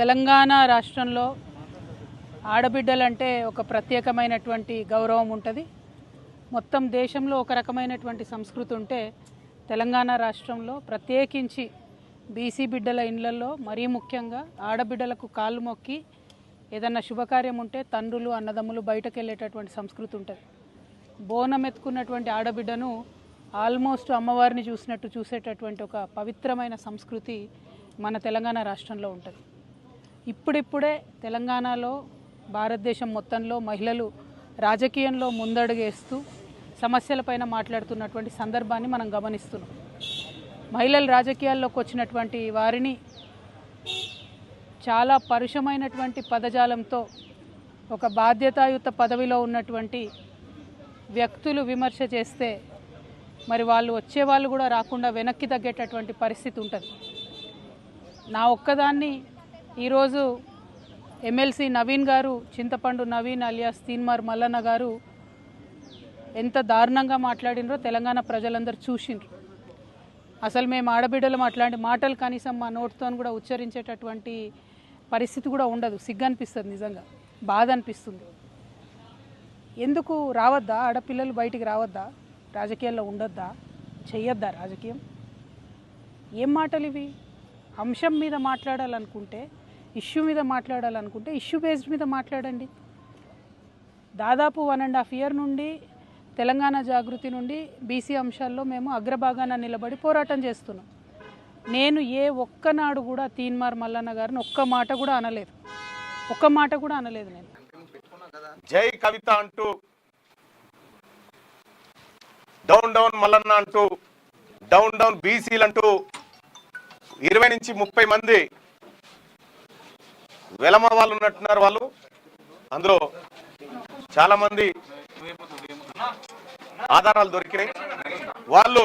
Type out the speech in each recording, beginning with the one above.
తెలంగాణ రాష్ట్రంలో ఆడబిడ్డలంటే ఒక ప్రత్యేకమైనటువంటి గౌరవం ఉంటుంది. మొత్తం దేశంలో ఒక రకమైనటువంటి సంస్కృతి ఉంటే తెలంగాణ రాష్ట్రంలో ప్రత్యేకించి బీసీ బిడ్డల ఇండ్లలో మరీ ముఖ్యంగా ఆడబిడ్డలకు కాళ్ళు మొక్కి ఏదన్నా శుభకార్యం ఉంటే తండ్రులు అన్నదమ్ములు బయటకు వెళ్ళేటటువంటి సంస్కృతి ఉంటుంది. బోనం ఎత్తుకున్నటువంటి ఆడబిడ్డను ఆల్మోస్ట్ అమ్మవారిని చూసినట్టు చూసేటటువంటి ఒక పవిత్రమైన సంస్కృతి మన తెలంగాణ రాష్ట్రంలో ఉంటుంది. ఇప్పుడిప్పుడే తెలంగాణలో భారతదేశం మొత్తంలో మహిళలు రాజకీయంలో ముందడుగేస్తూ సమస్యలపైన మాట్లాడుతున్నటువంటి సందర్భాన్ని మనం గమనిస్తున్నాం. మహిళలు రాజకీయాల్లోకి వచ్చినటువంటి వారిని చాలా పరుషమైనటువంటి పదజాలంతో ఒక బాధ్యతాయుత పదవిలో ఉన్నటువంటి వ్యక్తులు విమర్శ చేస్తే మరి వాళ్ళు వచ్చేవాళ్ళు కూడా రాకుండా వెనక్కి తగ్గేటటువంటి పరిస్థితి ఉంటుంది. నా ఒక్కదాన్ని ఈరోజు ఎమ్మెల్సీ నవీన్ గారు చింతపండు నవీన్ అలియాస్ తీన్మార్ మల్లన్న గారు ఎంత దారుణంగా మాట్లాడినరో తెలంగాణ ప్రజలందరూ చూసిండ్రు. అసలు మేము ఆడబిడ్డలు అట్లాంటి మాటలు కనీసం మా నోటితో కూడా ఉచ్చరించేటటువంటి పరిస్థితి కూడా ఉండదు. సిగ్గు అనిపిస్తుంది నిజంగా. బాధ అనిపిస్తుంది ఎందుకు రావద్దా? ఆడపిల్లలు బయటికి రావద్దా? రాజకీయాల్లో ఉండొద్దా? చెయ్యొద్దా రాజకీయం? ఏం మాటలు ఇవి అంశం మీద మాట్లాడాలనుకుంటే ఇష్యూ మీద మాట్లాడాలనుకుంటే ఇష్యూ బేస్డ్ మీద మాట్లాడండి. దాదాపు వన్ అండ్ హాఫ్ ఇయర్ నుండి తెలంగాణ జాగృతి నుండి బీసీ అంశాల్లో మేము అగ్రభాగాన నిలబడి పోరాటం చేస్తున్నాం. నేను ఏ ఒక్కనాడు కూడా తీన్మార్ మల్లన్న గారిని ఒక్క మాట కూడా అనలేదు. ఒక్క మాట కూడా అనలేదు నేను. జై కవిత అంటూ డౌన్ డౌన్ మల్లన్న అంటూ డౌన్ డౌన్ బీసీలు అంటూ ఇరవై నుంచి ముప్పై మంది వెలమ వాళ్ళు ఉన్నట్టున్నారు వాళ్ళు. అందులో చాలా మంది ఆధారాలు దొరికినాయి. వాళ్ళు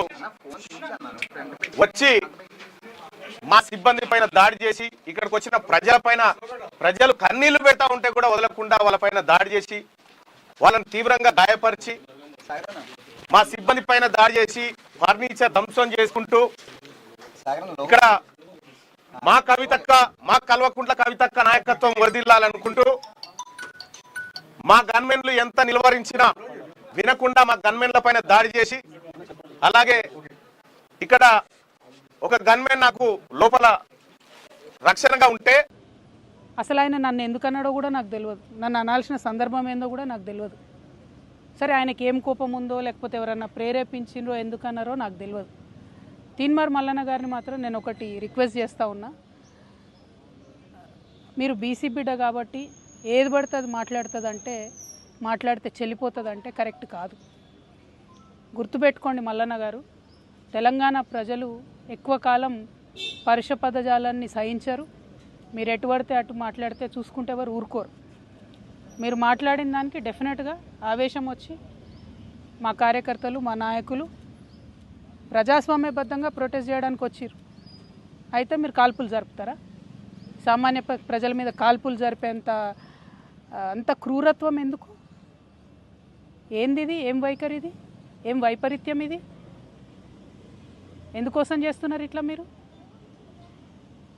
వచ్చి మా సిబ్బంది పైన దాడి చేసి ఇక్కడికి వచ్చిన ప్రజల పైన ప్రజలు కన్నీళ్ళు పెడతా ఉంటే కూడా వదలకుండా వాళ్ళ పైన దాడి చేసి వాళ్ళని తీవ్రంగా గాయపరిచి మా సిబ్బంది పైన దాడి చేసి ఫర్నిచర్ ధ్వంసం చేసుకుంటూ ఇక్కడ మా కవితక్క మా కల్వకుంట్ల కవితక్క నాయకత్వం వరదిల్లాలనుకుంటూ మా గన్మెన్లు ఎంత నిలువరించినా వినకుండా మా గన్మెన్ల పైన దాడి చేసి అలాగే ఇక్కడ ఒక గన్మెన్ నాకు లోపల రక్షణగా ఉంటే అసలు ఆయన నన్ను ఎందుకన్నాడో కూడా నాకు తెలియదు. నన్ను అనాల్సిన సందర్భం ఏందో కూడా నాకు తెలియదు. సరే ఆయనకి ఏం కోపం ఉందో లేకపోతే ఎవరన్నా ప్రేరేపించిండ్రో ఎందుకన్నారో నాకు తెలియదు. తీన్మార్ మల్లన్న గారిని మాత్రం నేను ఒకటి రిక్వెస్ట్ చేస్తూ ఉన్నా. మీరు బీసీ బిడ్డ కాబట్టి ఏది పడితే అది మాట్లాడుతుందంటే మాట్లాడితే చెల్లిపోతుంది అంటే కరెక్ట్ కాదు. గుర్తుపెట్టుకోండి మల్లన్న గారు తెలంగాణ ప్రజలు ఎక్కువ కాలం పరుష పదజాలాన్ని సహించరు. మీరు ఎటు పడితే అటు మాట్లాడితే చూసుకుంటే ఎవరు ఊరుకోరు. మీరు మాట్లాడిన దానికి డెఫినెట్గా ఆవేశం వచ్చి మా కార్యకర్తలు మా నాయకులు ప్రజాస్వామ్యబద్ధంగా ప్రొటెస్ట్ చేయడానికి వచ్చిర్రు అయితే మీరు కాల్పులు జరుపుతారా? సామాన్య ప్ర- ప్రజల మీద కాల్పులు జరిపేంత అంత క్రూరత్వం ఎందుకు? ఏంది ఇది? ఏం వైఖరి ఇది? ఏం వైపరీత్యం ఇది? ఎందుకోసం చేస్తున్నారు ఇట్లా మీరు?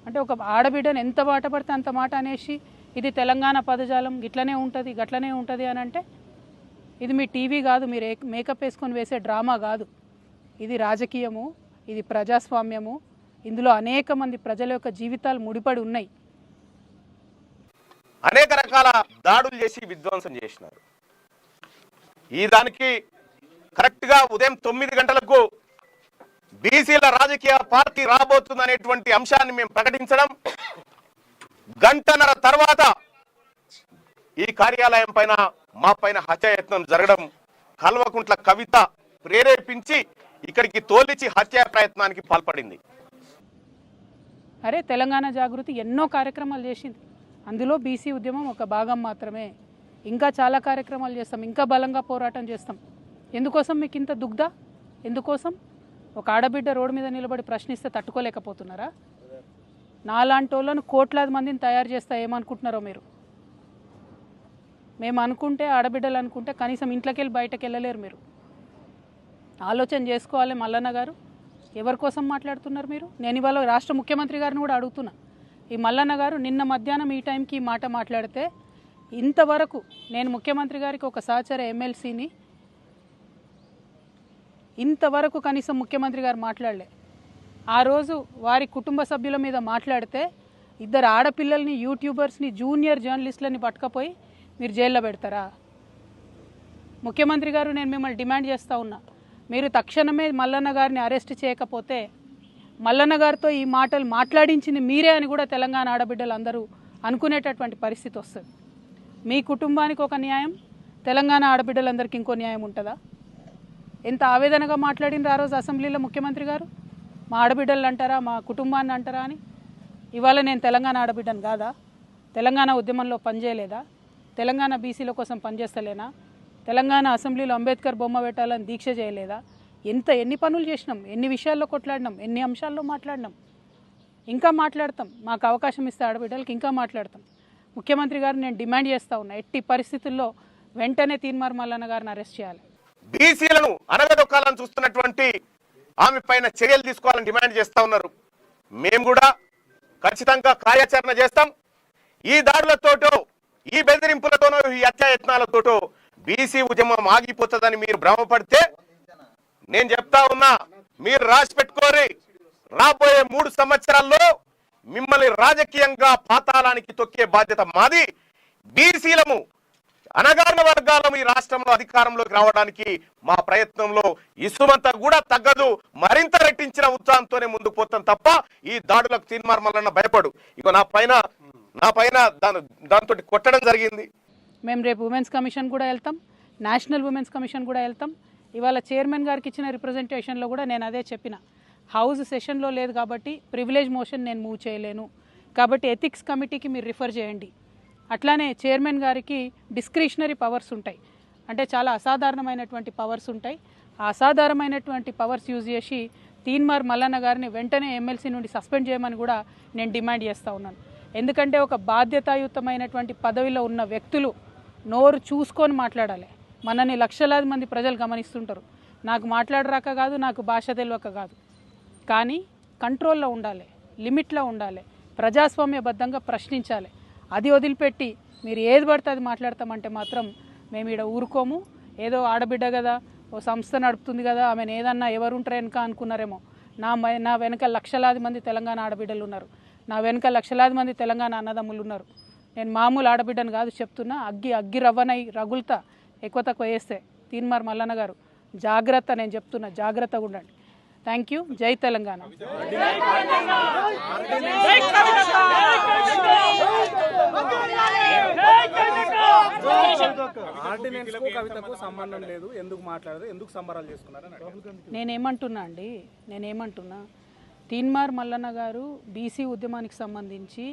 అంటే ఒక ఆడబిడ్డను ఎంత మాట పడితే అంత మాట అనేసి ఇది తెలంగాణ పదజాలం ఇట్లనే ఉంటుంది గట్లనే ఉంటుంది అని అంటే ఇది మీ టీవీ కాదు మీరు మేకప్ వేసుకొని వేసే డ్రామా కాదు. ఇది రాజకీయము ఇది ప్రజాస్వామ్యము. ఇందులో అనేక మంది ప్రజల యొక్క జీవితాలు ముడిపడి ఉన్నాయి. అనేక రకాల దాడులు చేసి విధ్వంసం చేసినారు. ఈ దానికి కరెక్ట్గా ఉదయం తొమ్మిది గంటలకు బీసీల రాజకీయ పార్టీ రాబోతుంది అనేటువంటి అంశాన్ని మేము ప్రకటించడం గంటన్నర తర్వాత ఈ కార్యాలయం పైన మా పైన హత్యాయత్నం జరగడం కల్వకుంట్ల కవిత ప్రేరేపించి ఇక్కడికి తోలిచి హత్యా ప్రయత్నానికి పాల్పడింది. అరే తెలంగాణ జాగృతి ఎన్నో కార్యక్రమాలు చేసింది. అందులో బీసీ ఉద్యమం ఒక భాగం మాత్రమే. ఇంకా చాలా కార్యక్రమాలు చేస్తాం. ఇంకా బలంగా పోరాటం చేస్తాం. ఎందుకోసం మీకు ఇంత దుగ్ధ? ఎందుకోసం? ఒక ఆడబిడ్డ రోడ్డు మీద నిలబడి ప్రశ్నిస్తే తట్టుకోలేకపోతున్నారా? నాలాంటి వాళ్ళను కోట్లాది మందిని తయారు చేస్తా ఏమనుకుంటున్నారో మీరు? మేము అనుకుంటే ఆడబిడ్డలు అనుకుంటే కనీసం ఇంట్లోకి వెళ్ళి బయటకు వెళ్ళలేరు మీరు. ఆలోచన చేసుకోవాలి మల్లన్న గారు. ఎవరి కోసం మాట్లాడుతున్నారు మీరు? నేను ఇవాళ రాష్ట్ర ముఖ్యమంత్రి గారిని కూడా అడుగుతున్నా. ఈ మల్లన్న గారు నిన్న మధ్యాహ్నం ఈ టైంకి ఈ మాట మాట్లాడితే ఇంతవరకు నేను ముఖ్యమంత్రి గారికి ఒక సహచర ఎమ్మెల్సీని ఇంతవరకు కనీసం ముఖ్యమంత్రి గారు మాట్లాడలే. ఆ రోజు వారి కుటుంబ సభ్యుల మీద మాట్లాడితే ఇద్దరు ఆడపిల్లల్ని యూట్యూబర్స్ని జూనియర్ జర్నలిస్టులని పట్టుకపోయి మీరు జైల్లో పెడతారా? ముఖ్యమంత్రి గారు నేను మిమ్మల్ని డిమాండ్ చేస్తూ ఉన్నా. మీరు తక్షణమే మల్లన్న గారిని అరెస్ట్ చేయకపోతే మల్లన్న గారితో ఈ మాటలు మాట్లాడించింది మీరే అని కూడా తెలంగాణ ఆడబిడ్డలు అందరూ అనుకునేటటువంటి పరిస్థితి వస్తుంది. మీ కుటుంబానికి ఒక న్యాయం తెలంగాణ ఆడబిడ్డలందరికీ ఇంకో న్యాయం ఉంటుందా? ఎంత ఆవేదనగా మాట్లాడినారు ఆ రోజు అసెంబ్లీలో ముఖ్యమంత్రి గారు? మా ఆడబిడ్డలు అంటారా మా కుటుంబాన్ని అంటారా అని? ఇవాళ నేను తెలంగాణ ఆడబిడ్డను కాదా? తెలంగాణ ఉద్యమంలో పనిచేయలేదా? తెలంగాణ బీసీల కోసం పనిచేస్తలేనా? తెలంగాణ అసెంబ్లీలో అంబేద్కర్ బొమ్మ పెట్టాలని దీక్ష చేయలేదా? ఎంత ఎన్ని పనులు చేసినాం? ఎన్ని విషయాల్లో కొట్లాడినాం? ఎన్ని అంశాల్లో మాట్లాడినాం? ఇంకా మాట్లాడతాం. మాకు అవకాశం ఇస్తే ఆడబిడ్డలకి ఇంకా మాట్లాడతాం. ముఖ్యమంత్రి గారు నేను డిమాండ్ చేస్తా ఉన్నా ఎట్టి పరిస్థితుల్లో వెంటనే తీన్మార్ మల్లన్న గారిని అరెస్ట్ చేయాలి. బీసీలను అనగదొక్కాలని చూస్తున్నటువంటి ఆమె పైన చర్యలు తీసుకోవాలని డిమాండ్ చేస్తా ఉన్నారు. మేము కూడా ఖచ్చితంగా కార్యాచరణ చేస్తాం. ఈ దాడులతోటో ఈ బెదిరింపులతోనో ఈ హత్యాయత్నాలతోటో బీసీ ఉద్యమం ఆగిపోతుందని మీరు భ్రమపడితే నేను చెప్తా ఉన్నా మీరు రాసి పెట్టుకోరి. రాబోయే మూడు సంవత్సరాల్లో మిమ్మల్ని రాజకీయంగా పాతాళానికి తొక్కే బాధ్యత మాది. బీసీలము అనగారిన వర్గాలం ఈ రాష్ట్రంలో అధికారంలోకి రావడానికి మా ప్రయత్నంలో ఇసుమంతా కూడా తగ్గదు. మరింత రెట్టించిన ఉత్సాహంతోనే ముందుకు పోతాం తప్ప ఈ దాడులకు తీర్మార్మలన్న భయపడు. ఇక నా పైన నా పైన దాని దాంతో కొట్టడం జరిగింది. మేము రేపు ఉమెన్స్ కమిషన్ కూడా వెళ్తాం. నేషనల్ ఉమెన్స్ కమిషన్ కూడా వెళ్తాం. ఇవాళ చైర్మన్ గారికి ఇచ్చిన రిప్రజెంటేషన్లో కూడా నేను అదే చెప్పిన. హౌస్ సెషన్లో లేదు కాబట్టి ప్రివిలేజ్ మోషన్ నేను మూవ్ చేయలేను. కాబట్టి ఎథిక్స్ కమిటీకి మీరు రిఫర్ చేయండి. అట్లానే చైర్మన్ గారికి డిస్క్రిషనరీ పవర్స్ ఉంటాయి. అంటే చాలా అసాధారణమైనటువంటి పవర్స్ ఉంటాయి. ఆ అసాధారణమైనటువంటి పవర్స్ యూజ్ చేసి తీన్మార్ మల్లన్న గారిని వెంటనే ఎమ్మెల్సీ నుండి సస్పెండ్ చేయమని కూడా నేను డిమాండ్ చేస్తూ ఉన్నాను. ఎందుకంటే ఒక బాధ్యతాయుతమైనటువంటి పదవిలో ఉన్న వ్యక్తులు నోరు చూసుకొని మాట్లాడాలి. మనని లక్షలాది మంది ప్రజలు గమనిస్తుంటారు. నాకు మాట్లాడరాక కాదు నాకు భాష తెలియక కాదు. కానీ కంట్రోల్లో ఉండాలి లిమిట్లో ఉండాలి ప్రజాస్వామ్యబద్ధంగా ప్రశ్నించాలి. అది వదిలిపెట్టి మీరు ఏది పడితే అది మాట్లాడతామంటే మాత్రం మేము ఇక్కడ ఊరుకోము. ఏదో ఆడబిడ్డ కదా ఓ సంస్థ నడుపుతుంది కదా ఆమెను ఏదన్నా ఎవరుంటారు వెనక అనుకున్నారేమో. నా నా వెనక లక్షలాది మంది తెలంగాణ ఆడబిడ్డలు ఉన్నారు. నా వెనక లక్షలాది మంది తెలంగాణ అన్నదమ్ములు ఉన్నారు. నేను మామూలు ఆడబిడ్డను కాదు చెప్తున్నా అగ్గి అగ్గి రవ్వనై రగులుతా ఎక్కువ తక్కువ వేస్తే. తీన్మార్ మల్లన్న గారు జాగ్రత్త నేను చెప్తున్నా జాగ్రత్తగా ఉండండి. థ్యాంక్ యూ జై తెలంగాణ. కవితకు సంబంధం లేదు ఎందుకు మాట్లాడదు ఎందుకు సంబరాలు చేసుకున్నారు నేనేమంటున్నా అండి నేనేమంటున్నా తీన్మార్ మల్లన్న గారు బీసీ ఉద్యమానికి సంబంధించి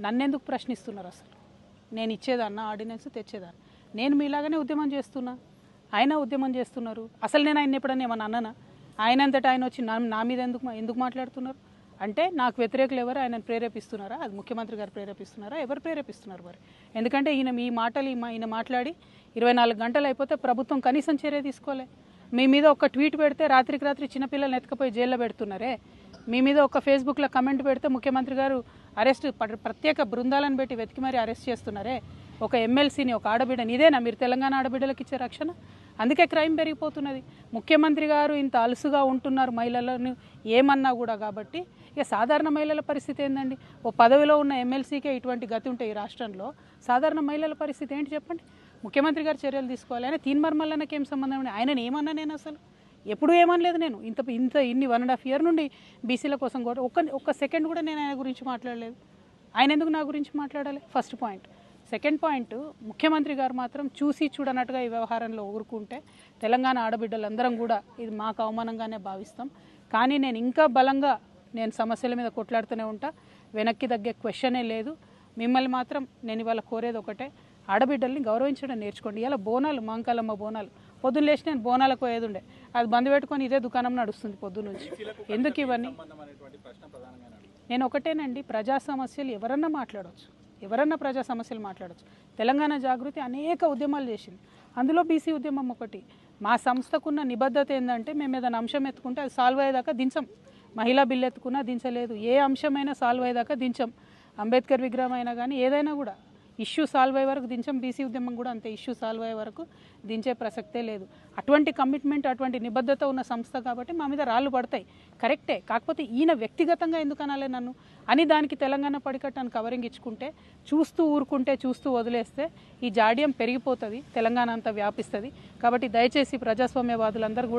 నన్నెందుకు ప్రశ్నిస్తున్నారు అసలు? నేను ఇచ్చేదాన్న ఆర్డినెన్స్ తెచ్చేదాన్ని. నేను మీలాగానే ఉద్యమం చేస్తున్నా. ఆయన ఉద్యమం చేస్తున్నారు. అసలు నేను ఆయన ఎప్పుడన్నా ఏమన్నా అన్ననా? ఆయన అంతటా ఆయన వచ్చి నా నా మీద ఎందుకు ఎందుకు మాట్లాడుతున్నారు? అంటే నాకు వ్యతిరేకులు ఎవరు ఆయనను ప్రేరేపిస్తున్నారా? అది ముఖ్యమంత్రి గారు ప్రేరేపిస్తున్నారా? ఎవరు ప్రేరేపిస్తున్నారు మరి? ఎందుకంటే ఈయన మీ మాటలు మా- ఈయన మాట్లాడి ఇరవై నాలుగు గంటలు అయిపోతే ప్రభుత్వం కనీసం చర్య తీసుకోలే. మీ మీద ఒక ట్వీట్ పెడితే రాత్రికి రాత్రి చిన్నపిల్లల్ని ఎత్తుకపోయి జైల్లో పెడుతున్నారే? మీ మీద ఒక ఫేస్బుక్లో కమెంట్ పెడితే ముఖ్యమంత్రి గారు అరెస్ట్ ప్రత్యేక బృందాలను పెట్టి వెతికి మరీ అరెస్ట్ చేస్తున్నారే? ఒక ఎమ్మెల్సీని ఒక ఆడబిడ్డని. ఇదేనా మీరు తెలంగాణ ఆడబిడ్డలకు ఇచ్చే రక్షణ? అందుకే క్రైమ్ పెరిగిపోతున్నది. ముఖ్యమంత్రి గారు ఇంత అలుసుగా ఉంటున్నారు మహిళలను ఏమన్నా కూడా కాబట్టి. ఇక సాధారణ మహిళల పరిస్థితి ఏందండి? ఓ పదవిలో ఉన్న ఎమ్మెల్సీకే ఇటువంటి గతి ఉంటే ఈ రాష్ట్రంలో సాధారణ మహిళల పరిస్థితి ఏంటి చెప్పండి? ముఖ్యమంత్రి గారు చర్యలు తీసుకోవాలి. ఆయన తీన్మర్మల్లనకేం సంబంధం ఆయన ఏమన్నా నేను అసలు? ఎప్పుడు ఏమనలేదు నేను. ఇంత ఇంత ఇన్ని వన్ అండ్ హాఫ్ ఇయర్ నుండి బీసీల కోసం కూడా ఒక్క ఒక్క సెకండ్ కూడా నేను ఆయన గురించి మాట్లాడలేదు. ఆయన ఎందుకు నా గురించి మాట్లాడాలి? ఫస్ట్ పాయింట్ సెకండ్ పాయింట్ ముఖ్యమంత్రి గారు మాత్రం చూసి చూడనట్టుగా ఈ వ్యవహారంలో ఊరుకుంటే తెలంగాణ ఆడబిడ్డలందరం కూడా ఇది మాకు అవమానంగానే భావిస్తాం. కానీ నేను ఇంకా బలంగా నేను సమస్యల మీద కొట్లాడుతూనే ఉంటా. వెనక్కి తగ్గే క్వశ్చనే లేదు. మిమ్మల్ని మాత్రం నేను ఇవాళ కోరేది ఒకటే. ఆడబిడ్డల్ని గౌరవించడం నేర్చుకోండి. ఇలా బోనాలు మాంకాలమ్మ బోనాలు. పొద్దున్న లేచి నేను బోనాలకు పోయేది ఉండే అది బంద్ పెట్టుకొని ఇదే దుకాణం నడుస్తుంది పొద్దున్న నుంచి ఎందుకు ఇవన్నీ? నేను ఒకటేనండి ప్రజా సమస్యలు ఎవరన్నా మాట్లాడవచ్చు ఎవరన్నా ప్రజా సమస్యలు మాట్లాడవచ్చు తెలంగాణ జాగృతి అనేక ఉద్యమాలు చేసింది. అందులో బీసీ ఉద్యమం ఒకటి. మా సంస్థకున్న నిబద్ధత ఏంటంటే మేము ఏదైనా అంశం ఎత్తుకుంటే అది సాల్వ్ అయ్యేదాకా దించం. మహిళా బిల్లు ఎత్తుకున్నా దించలేదు. ఏ అంశమైనా సాల్వ్ అయ్యేదాకా దించం. అంబేద్కర్ విగ్రహం అయినా కానీ ఏదైనా కూడా. ఇష్యూ సాల్వ్ అయ్యే వరకు దించాం బీసీ ఉద్యమం కూడా అంతే ఇష్యూ సాల్వ్ అయ్యే వరకు దించే ప్రసక్తే లేదు. అటువంటి కమిట్మెంట్ అటువంటి నిబద్ధత ఉన్న సంస్థ కాబట్టి మా మీద రాళ్ళు పడతాయి. కరెక్టే కాకపోతే ఈయన వ్యక్తిగతంగా ఎందుకు అనాలే నన్ను? అని దానికి తెలంగాణ పడికట్టాను కవరింగ్ ఇచ్చుకుంటే చూస్తూ ఊరుకుంటే చూస్తూ వదిలేస్తే ఈ జాడ్యం పెరిగిపోతుంది తెలంగాణ అంతా వ్యాపిస్తుంది. కాబట్టి దయచేసి ప్రజాస్వామ్యవాదులందరూ కూడా